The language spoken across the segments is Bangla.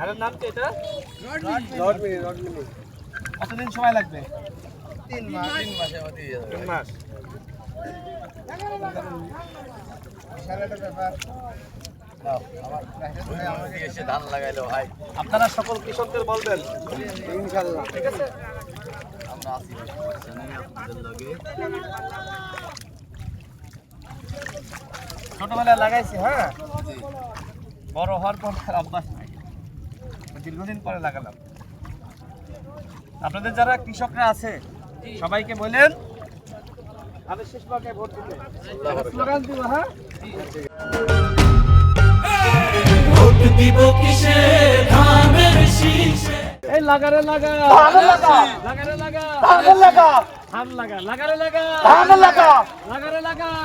ধানের নাম কি এটা? মিনি মিনি কতদিন সময় লাগবে? তিন মাস। তিন মাস আপনারা সকল কৃষকদের বলবেন। ইনশাল্লাহ। ঠিক আছে। আমরা আসি আপনাদের লগে। ছোটবেলায় লাগাইছি হ্যাঁ? বড় হওয়ার পর নাই দীর্ঘদিন পরে লাগালাম। আপনাদের যারা কৃষকরা আছে সবাইকে বলেন আমি শেষ পাকে ভোট দিতে স্লোগান দিব হ্যাঁ? এই লাগারে লাগা। লাগারে লাগা। ধান লাগা। লাগারে লাগা। লাগারে লাগা।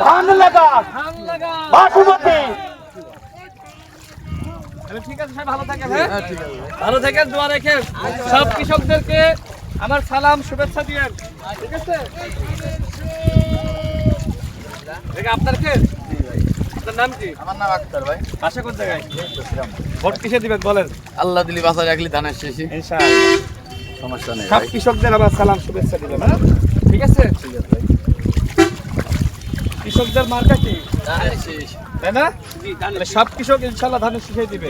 ধান লাগা। তাহলে ঠিক আছে ভালো থাকেন হ্যাঁ? ভালো থাকেন দোয়া রেখেন। সব কৃষকদেরকে আমার সালাম শুভেচ্ছা দিয়েন। ঠিক আছে? আপনার কে আপনার নাম কি? আমার নাম আক্তার ভাই। কোন জায়গায়? ভোট কিসে দিবেন বলেন? আল্লাহ দিলি বাসা রাখলি ধানের শেষে। ইনশাআল্লাহ। সমস্যা নেই সব কৃষকদের আমার সালাম শুভেচ্ছা দিবেন হ্যাঁ? ঠিক আছে? ঠিক আছে ভাই। কৃষকদের মার্কা কি? তাই না? সব কৃষক ইনশাল্লাহ ধানের শিখিয়ে দিবে।